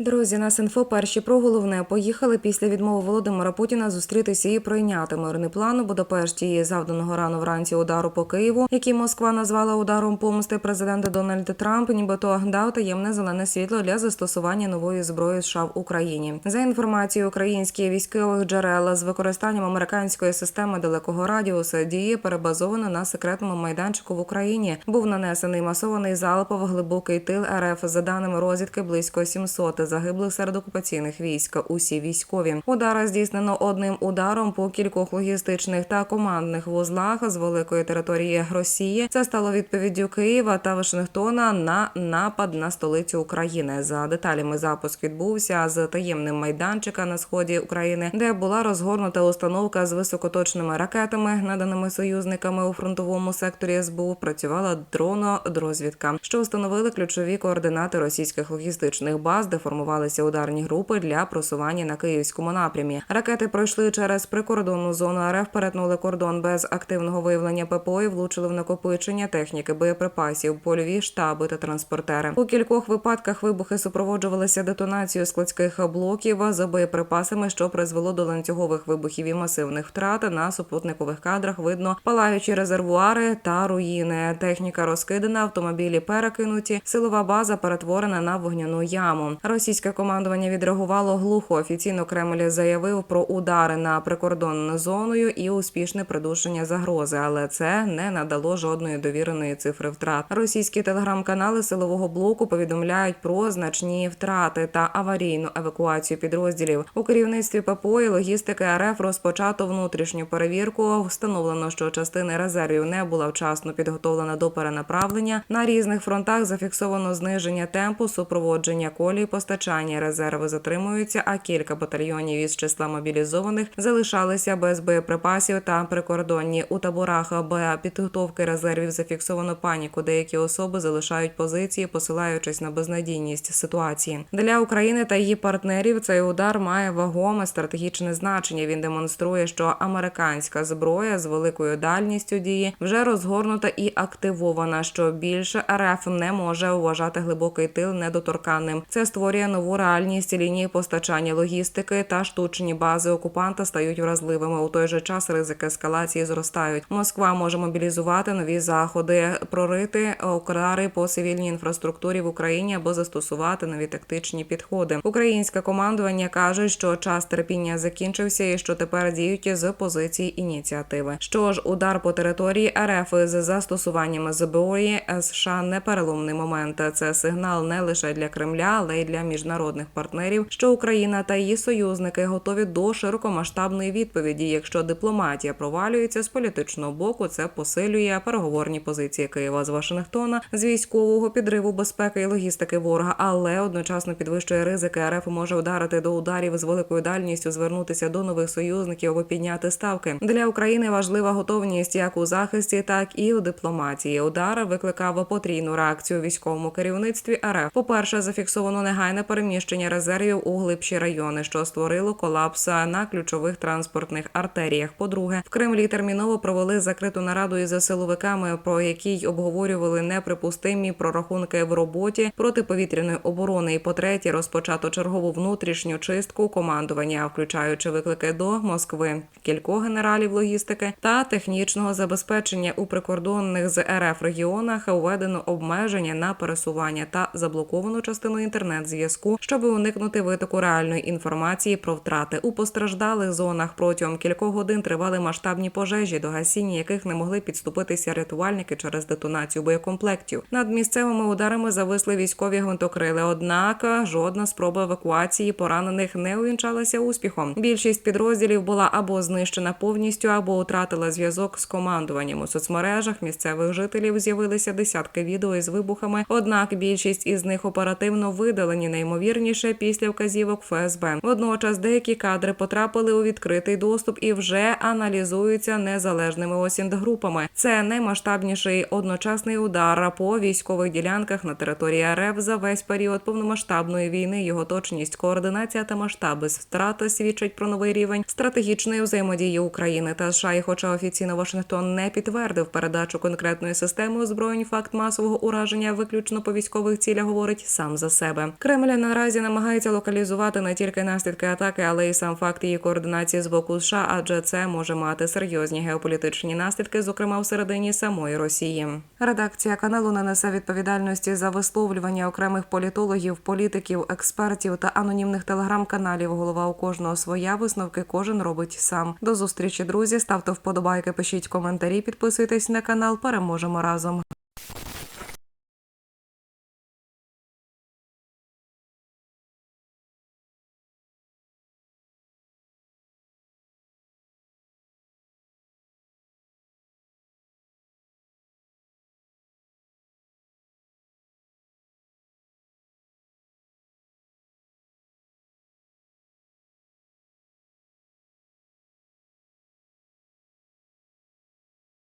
Друзі, нас інфо перші про головне поїхали після відмови Володимира Путіна зустрітися і прийняти мирний план у Будапешті і завданого рано вранці удару по Києву, який Москва назвала ударом помсти президента Дональда Трамп, нібито дав таємне зелене світло для застосування нової зброї США в Україні. За інформацією українських військових джерел з використанням американської системи далекого радіуса дії перебазовано на секретному майданчику в Україні. Був нанесений масований залп в глибокий тил РФ. За даними розвідки, близько 700 загиблих серед окупаційних військ. Усі військові удара здійснено одним ударом по кількох логістичних та командних вузлах з великої території Росії. Це стало відповіддю Києва та Вашингтона на напад на столицю України. За деталями запуск відбувся з таємним майданчика на сході України, де була розгорнута установка з високоточними ракетами, наданими союзниками у фронтовому секторі СБУ. Працювала дроно-дрозвідка, що встановили ключові координати російських логістичних баз, де формувалися ударні групи для просування на київському напрямі. Ракети пройшли через прикордонну зону РФ, перетнули кордон без активного виявлення ППО і влучили в накопичення техніки, боєприпасів, польові штаби та транспортери. У кількох випадках вибухи супроводжувалися детонацією складських блоків за боєприпасами, що призвело до ланцюгових вибухів і масивних втрат. На супутникових кадрах видно палаючі резервуари та руїни. Техніка розкидана, автомобілі перекинуті. Силова база перетворена на вогняну яму. Російське командування відреагувало глухо. Офіційно Кремль заявив про удари на прикордонну зоною і успішне придушення загрози, але це не надало жодної довіреної цифри втрат. Російські телеграм-канали силового блоку повідомляють про значні втрати та аварійну евакуацію підрозділів у керівництві ППО і логістики РФ розпочато внутрішню перевірку. Встановлено, що частини резервів не була вчасно підготовлена до перенаправлення. На різних фронтах зафіксовано зниження темпу супроводження колій постачання. Резерви затримуються, а кілька батальйонів із числа мобілізованих залишалися без боєприпасів та прикордонні у таборах БА підготовки резервів зафіксовано паніку. Деякі особи залишають позиції, посилаючись на безнадійність ситуації для України та її партнерів. Цей удар має вагоме стратегічне значення. Він демонструє, що американська зброя з великою дальністю дії вже розгорнута і активована. Що більше РФ не може вважати глибокий тил недоторканним. Це створює нову реальність лінії постачання логістики та штучні бази окупанта стають вразливими. У той же час ризики ескалації зростають. Москва може мобілізувати нові заходи, прорити окрари по цивільній інфраструктурі в Україні або застосувати нові тактичні підходи. Українське командування каже, що час терпіння закінчився і що тепер діють з позиції ініціативи. Що ж, удар по території РФ з застосуванням зброї США не переломний момент. Це сигнал не лише для Кремля, але й для міжнародних партнерів, що Україна та її союзники готові до широкомасштабної відповіді. Якщо дипломатія провалюється з політичного боку, це посилює переговорні позиції Києва з Вашингтона з військового підриву безпеки і логістики ворога, але одночасно підвищує ризики. РФ може вдарити до ударів з великою дальністю, звернутися до нових союзників або підняти ставки. Для України важлива готовність як у захисті, так і у дипломатії. Удар викликав потрійну реакцію у військовому керівництві РФ. По перше, зафіксовано негайне переміщення резервів у глибші райони, що створило колапс на ключових транспортних артеріях. По-друге, в Кремлі терміново провели закриту нараду із силовиками, про якій обговорювали неприпустимі прорахунки в роботі протиповітряної оборони. І по третє, розпочато чергову внутрішню чистку командування, включаючи виклики до Москви, кількох генералів логістики та технічного забезпечення у прикордонних з РФ регіонах введено обмеження на пересування та заблоковано частину інтернет-зв'язку, щоб уникнути витоку реальної інформації про втрати у постраждалих зонах. Протягом кількох годин тривали масштабні пожежі, до гасіння яких не могли підступитися рятувальники через детонацію боєкомплектів. Над місцевими ударами зависли військові гвинтокрили. Однак жодна спроба евакуації поранених не увінчалася успіхом. Більшість підрозділів була або знищена повністю, або втратила зв'язок з командуванням у соцмережах. Місцевих жителів з'явилися десятки відео із вибухами. Однак більшість із них оперативно видалені неймовірніше після вказівок ФСБ. Водночас деякі кадри потрапили у відкритий доступ і вже аналізуються незалежними осінт-групами. Це наймасштабніший одночасний удар по військових ділянках на території РФ за весь період повномасштабної війни. Його точність, координація та масштаби втрати свідчать про новий рівень стратегічної взаємодії України та США. І хоча офіційно Вашингтон не підтвердив передачу конкретної системи озброєнь, факт масового ураження виключно по військових цілях говорить сам за себе. Кремль Кремль наразі намагається локалізувати не тільки наслідки атаки, але й сам факт її координації з боку США, адже це може мати серйозні геополітичні наслідки, зокрема всередині самої Росії. Редакція каналу не несе відповідальності за висловлювання окремих політологів, політиків, експертів та анонімних телеграм-каналів. Голова у кожного своя висновки кожен робить сам. До зустрічі, друзі. Ставте вподобайки, пишіть коментарі, підписуйтесь на канал. Переможемо разом.